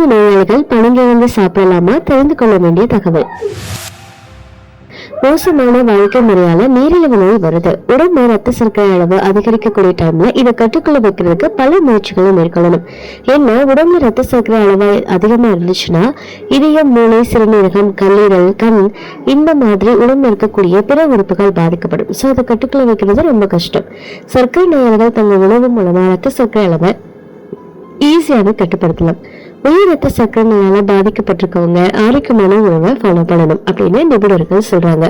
நீரிழிவு நோயாளிகள் பனங்கிழங்கு சாப்பிடலாமா தெரிந்து கொள்ள வேண்டிய தகவல். மோசமான வாழ்க்கை முறையால நீரிழிவு நோய் வருது. உடம்பு ரத்த சர்க்கரை அளவு அதிகரிக்கக்கூடிய டைம்ல இதை கட்டுக்குள்ள வைக்கிறதுக்கு பல முயற்சிகளை மேற்கொள்ளணும். ஏன்னா உடம்புல ரத்த சர்க்கரை அளவு அதிகமா இருந்துச்சுன்னா இதயம் மூளை சிறுநீரகம் கல்லீரல் கண் இந்த மாதிரி உடம்புல இருக்கக்கூடிய பிற உறுப்புகள் பாதிக்கப்படும். ஸோ அதை கட்டுக்குள்ள வைக்கிறது ரொம்ப கஷ்டம். சர்க்கரை நோயாளிகள் தங்கள் உணவு மூலமா ரத்த சர்க்கரை அளவை ஈஸியாக கட்டுப்படுத்தலாம் உயர் ரத்த சர்க்கரை பாதிக்கப்பட்டிருக்கவங்க ஆரோக்கியமான உணவை ஃபாலோ பண்ணணும் அப்படின்னு நிபுணர்கள் சொல்றாங்க.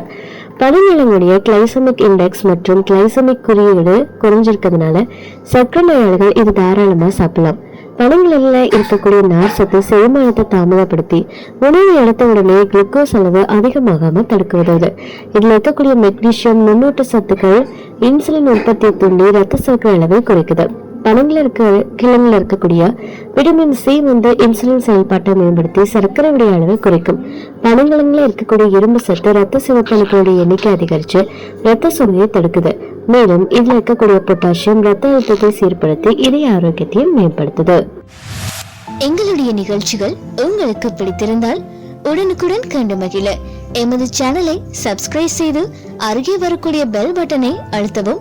பனிநிலங்களுடைய கிளைசமிக் இண்டெக்ஸ் மற்றும் கிளைசமிக் குறியீடு குறைஞ்சிருக்கிறதுனால சக்கர நோயாளிகள் இது தாராளமா சாப்பிடலாம். பழங்களில் இருக்கக்கூடிய நார் சத்து செரிமானத்தை தாமதப்படுத்தி உணவு எடுத்த உடனே குளுக்கோஸ் அளவு அதிகமாகாம தடுக்க உதவுது இதுல இருக்கக்கூடிய மெக்னீசியம் நுண்ணூட்ட சத்துக்கள் இன்சுலின் உற்பத்தியை தூண்டி ரத்த சர்க்கரை அளவை குறைக்குது. பழங்கள இருக்க கிழங்குல இருக்கக்கூடிய விட்டமின் சி வந்து இன்சுலின் செயல்பாட்டை மேம்படுத்தி சர்க்கரையுடைய அளவை குறைக்கும். பழங்கிழங்குல இருக்கக்கூடிய இரும்பு சத்து ரத்த சிவப்பணுக்களுடைய எண்ணிக்கை அதிகரிச்சு ரத்த சுமையை தடுக்குது. மேலும் இதில் இருக்கக்கூடிய பொட்டாசியம் ரத்த அழுத்தத்தை சீர்படுத்தி இதய ஆரோக்கியத்தையும் மேம்படுத்துது. எங்களுடைய நிகழ்ச்சிகள் உங்களுக்கு பிடித்திருந்தால் உடனுக்குடன் கண்டு மகிழ. எமது சேனலை சப்ஸ்கிரைப் செய்து அருகே வரக்கூடிய பெல் பட்டனை அழுத்தவும்.